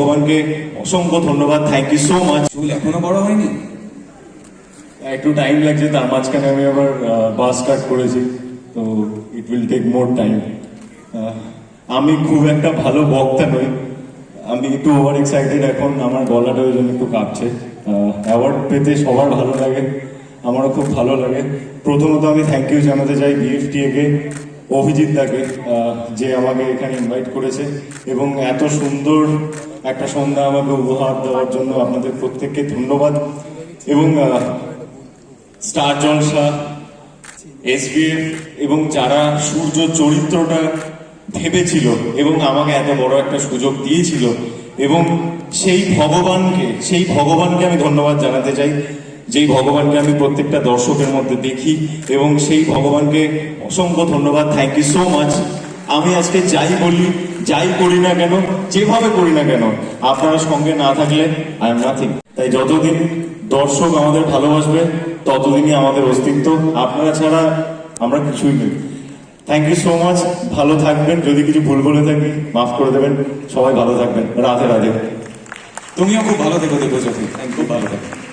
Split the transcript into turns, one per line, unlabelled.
ভগবানকে অসংখ্য ধন্যবাদ থ্যাংক ইউ সো মাচ
চুল এখনও বড় হয়নি?
একটু টাইম লাগছে তার মাঝখানে আমি আবার বাস কাট করেছি তো it will take more time আমি খুব একটা ভালো বক্তা নই আমি একটু ওভার এক্সাইটেড এখন আমার গলাটা ওই জন্য একটু কাঁপছে। অ্যাওয়ার্ড পেতে সবার ভালো লাগে আমারও খুব ভালো লাগে। প্রথমত আমি থ্যাংক ইউ জানাতে চাই বিএফটিএ কে। অভিজিৎ দাকে যে আমাকে এখানে ইনভাইট করেছে এবং এত সুন্দর একটা সন্ধ্যা আমাকে উপহার দেওয়ার জন্য আপনাদের প্রত্যেককে ধন্যবাদ। এবং স্টার জলসা এসবিএফ এবং যারা সূর্য চরিত্রটা ভেবেছিল এবং আমাকে এত বড় একটা সুযোগ দিয়েছিল এবং সেই ভগবানকে সেই ভগবানকে আমি ধন্যবাদ জানাতে চাই। যেই ভগবানকে আমি প্রত্যেকটা দর্শকের মধ্যে দেখি এবং সেই ভগবানকে অসংখ্য ধন্যবাদ থ্যাংক ইউ সো মাচ আমি আজকে যাই বলি, যাই করি না কেন, যেভাবে করি না কেন, আপনারা সঙ্গে না থাকলে আই এম নাথিং তাই যতদিন দর্শক আমাদের ভালোবাসবে, ততদিনই আমাদের অস্তিত্ব আপনারা ছাড়া আমরা কিছুই নেই। থ্যাংক ইউ সো মাচ ভালো থাকবেন, যদি কিছু ভুল বলে থাকি, মাফ করে দেবেন। সবাই ভালো থাকবেন। রাধে রাধে।
তুমিও খুব ভালো দেখো দেখো চোখে। খুব ভালো দেখো